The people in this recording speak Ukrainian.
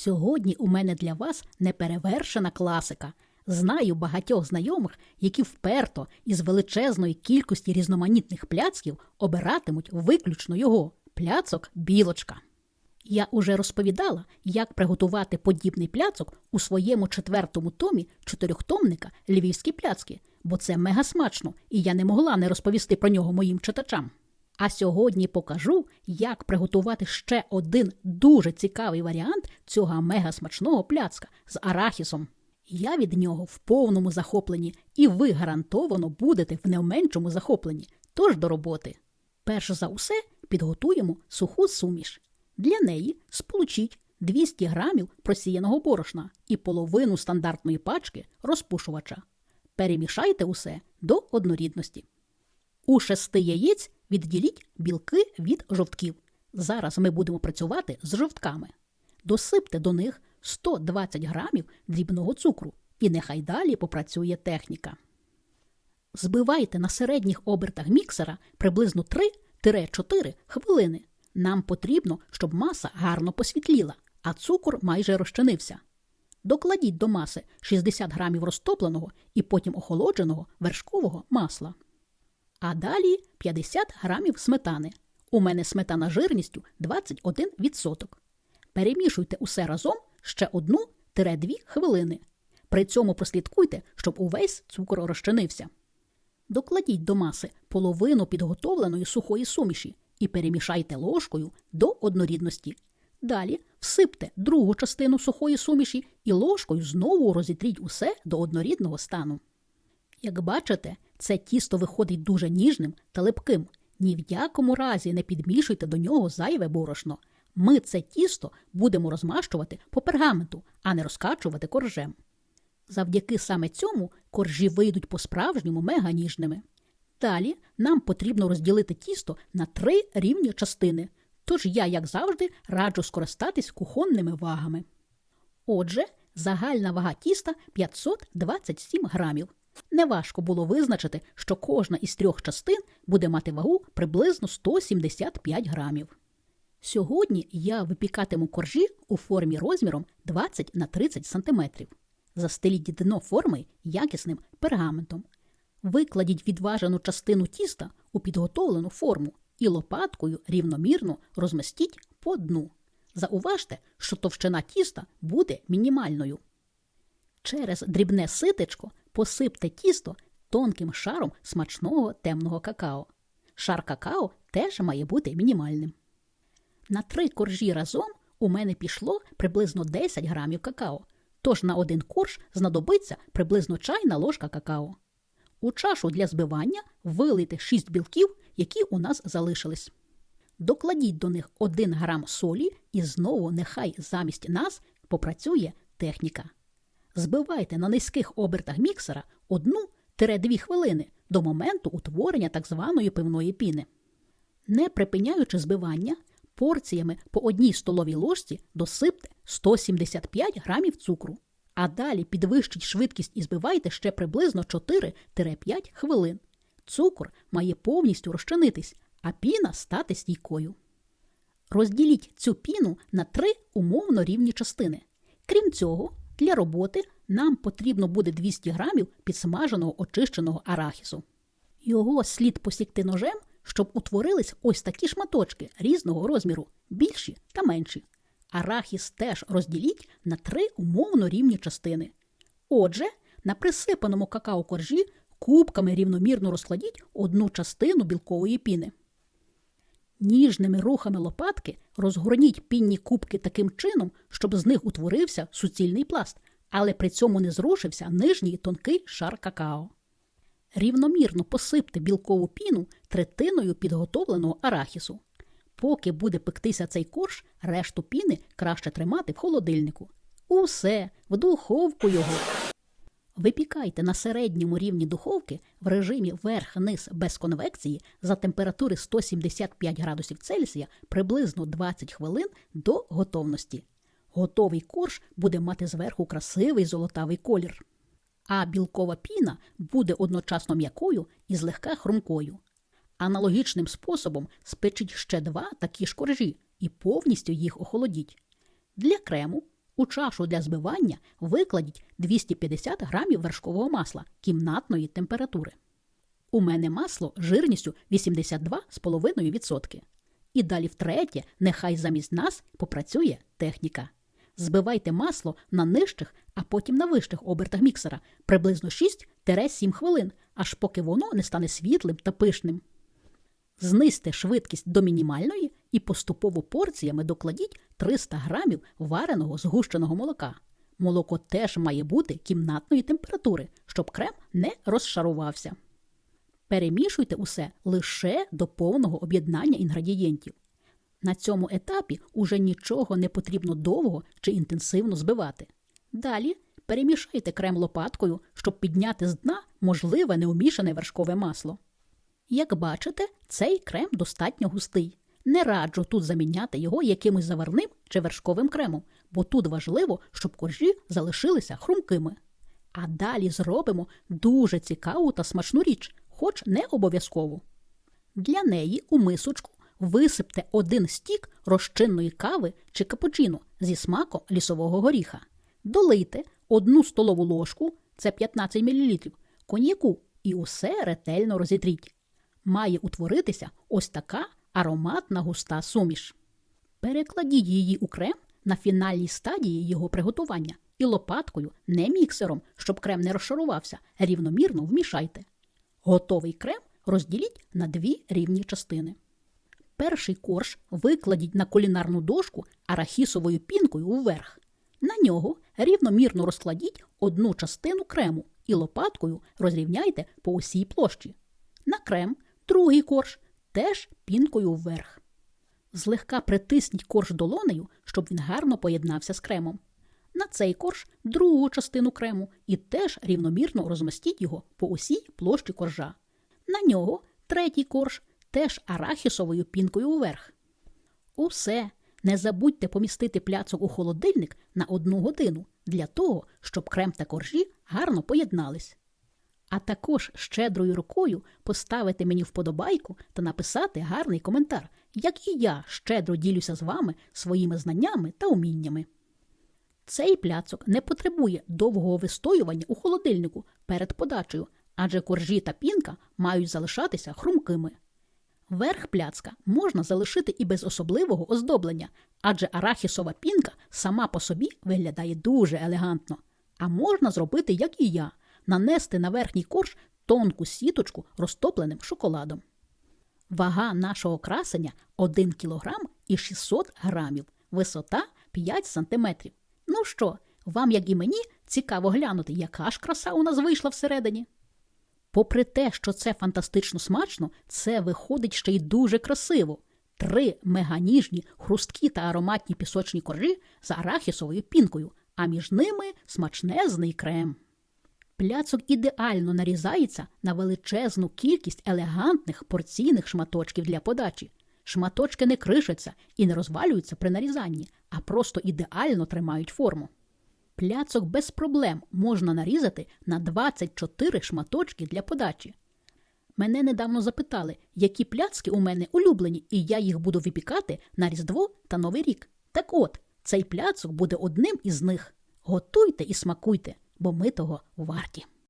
Сьогодні у мене для вас неперевершена класика. Знаю багатьох знайомих, які вперто із величезної кількості різноманітних пляцків обиратимуть виключно його пляцок білочка. Я уже розповідала, як приготувати подібний пляцок у своєму четвертому томі чотирьохтомника Львівські пляцки, бо це мега смачно, і я не могла не розповісти про нього моїм читачам. А сьогодні покажу, як приготувати ще один дуже цікавий варіант цього мега смачного пляцка з арахісом. Я від нього в повному захопленні, і ви гарантовано будете в не меншому захопленні. Тож до роботи. Перш за усе підготуємо суху суміш. Для неї сполучіть 200 грамів просіяного борошна і половину стандартної пачки розпушувача. Перемішайте усе до однорідності. У шести яєць відділіть білки від жовтків. Зараз ми будемо працювати з жовтками. Досипте до них 120 грамів дрібного цукру, і нехай далі попрацює техніка. Збивайте на середніх обертах міксера приблизно 3-4 хвилини. Нам потрібно, щоб маса гарно посвітліла, а цукор майже розчинився. Докладіть до маси 60 грамів розтопленого і потім охолодженого вершкового масла. А далі 50 грамів сметани. У мене сметана жирністю 21%. Перемішуйте усе разом ще 1-2 хвилини. При цьому прослідкуйте, щоб увесь цукор розчинився. Докладіть до маси половину підготовленої сухої суміші і перемішайте ложкою до однорідності. Далі всипте другу частину сухої суміші і ложкою знову розітріть усе до однорідного стану. Як бачите, це тісто виходить дуже ніжним та липким. Ні в якому разі не підмішуйте до нього зайве борошно. Ми це тісто будемо розмащувати по пергаменту, а не розкачувати коржем. Завдяки саме цьому коржі вийдуть по-справжньому мега ніжними. Далі нам потрібно розділити тісто на три рівні частини, тож я, як завжди, раджу скористатись кухонними вагами. Отже, загальна вага тіста 527 грамів. Неважко було визначити, що кожна із трьох частин буде мати вагу приблизно 175 грамів. Сьогодні я випікатиму коржі у формі розміром 20 на 30 см. Застеліть дно форми якісним пергаментом. Викладіть відважену частину тіста у підготовлену форму і лопаткою рівномірно розмістіть по дну. Зауважте, що товщина тіста буде мінімальною. Через дрібне ситечко посипте тісто тонким шаром смачного темного какао. Шар какао теж має бути мінімальним. На три коржі разом у мене пішло приблизно 10 грамів какао, тож на один корж знадобиться приблизно чайна ложка какао. У чашу для збивання вилийте 6 білків, які у нас залишились. Докладіть до них 1 грам солі і знову нехай замість нас попрацює техніка. Збивайте на низьких обертах міксера 1-2 хвилини до моменту утворення так званої пивної піни. Не припиняючи збивання, порціями по одній столовій ложці досипте 175 грамів цукру, а далі підвищіть швидкість і збивайте ще приблизно 4-5 хвилин. Цукор має повністю розчинитись, а піна стати стійкою. Розділіть цю піну на три умовно рівні частини. Крім цього, для роботи нам потрібно буде 200 грамів підсмаженого очищеного арахісу. Його слід посікти ножем, щоб утворились ось такі шматочки різного розміру, більші та менші. Арахіс теж розділіть на три умовно рівні частини. Отже, на присипаному какао коржі кубками рівномірно розкладіть одну частину білкової піни. Ніжними рухами лопатки розгорніть пінні кубки таким чином, щоб з них утворився суцільний пласт, але при цьому не зрушився нижній тонкий шар какао. Рівномірно посипте білкову піну третиною підготовленого арахісу. Поки буде пектися цей корж, решту піни краще тримати в холодильнику. Усе, в духовку його. Випікайте на середньому рівні духовки в режимі верх-низ без конвекції за температури 175 градусів Цельсія приблизно 20 хвилин до готовності. Готовий корж буде мати зверху красивий золотавий колір. А білкова піна буде одночасно м'якою і злегка хрумкою. Аналогічним способом спечіть ще два такі ж коржі і повністю їх охолодіть. Для крему У чашу для збивання викладіть 250 грамів вершкового масла кімнатної температури. У мене масло жирністю 82,5%. І далі втретє, нехай замість нас попрацює техніка. Збивайте масло на нижчих, а потім на вищих обертах міксера приблизно 6-7 хвилин, аж поки воно не стане світлим та пишним. Знизьте швидкість до мінімальної і поступово порціями докладіть 300 грамів вареного згущеного молока. Молоко теж має бути кімнатної температури, щоб крем не розшарувався. Перемішуйте усе лише до повного об'єднання інгредієнтів. На цьому етапі уже нічого не потрібно довго чи інтенсивно збивати. Далі перемішайте крем лопаткою, щоб підняти з дна можливе неумішане вершкове масло. Як бачите, цей крем достатньо густий. Не раджу тут заміняти його якимось заварним чи вершковим кремом, бо тут важливо, щоб коржі залишилися хрумкими. А далі зробимо дуже цікаву та смачну річ, хоч не обов'язкову. Для неї у мисочку висипте один стік розчинної кави чи капучино зі смаком лісового горіха. Долийте одну столову ложку, це 15 мл, коньяку і усе ретельно розітріть. Має утворитися ось така ароматна густа суміш. Перекладіть її у крем на фінальній стадії його приготування і лопаткою, не міксером, щоб крем не розшарувався, рівномірно вмішайте. Готовий крем розділіть на дві рівні частини. Перший корж викладіть на кулінарну дошку арахісовою пінкою вверх. На нього рівномірно розкладіть одну частину крему і лопаткою розрівняйте по усій площі. На крем другий корж теж пінкою вверх. Злегка притисніть корж долонею, щоб він гарно поєднався з кремом. На цей корж другу частину крему і теж рівномірно розмістіть його по усій площі коржа. На нього третій корж теж арахісовою пінкою вверх. Усе. Не забудьте помістити пляцок у холодильник на одну годину для того, щоб крем та коржі гарно поєднались. А також щедрою рукою поставити мені вподобайку та написати гарний коментар, як і я щедро ділюся з вами своїми знаннями та уміннями. Цей пляцок не потребує довгого вистоювання у холодильнику перед подачею, адже коржі та пінка мають залишатися хрумкими. Верх пляцка можна залишити і без особливого оздоблення, адже арахісова пінка сама по собі виглядає дуже елегантно. А можна зробити, як і я, нанести на верхній корж тонку сіточку розтопленим шоколадом. Вага нашого красення 1 кг і 600 грамів, висота 5 см. Ну що, вам, як і мені, цікаво глянути, яка ж краса у нас вийшла всередині. Попри те, що це фантастично смачно, це виходить ще й дуже красиво. Три меганіжні, хрусткі та ароматні пісочні коржі з арахісовою пінкою, а між ними смачнезний крем. Пляцок ідеально нарізається на величезну кількість елегантних порційних шматочків для подачі. Шматочки не кришаться і не розвалюються при нарізанні, а просто ідеально тримають форму. Пляцок без проблем можна нарізати на 24 шматочки для подачі. Мене недавно запитали, які пляцки у мене улюблені, і я їх буду випікати на Різдво та Новий рік. Так от, цей пляцок буде одним із них. Готуйте і смакуйте, бо ми того варті.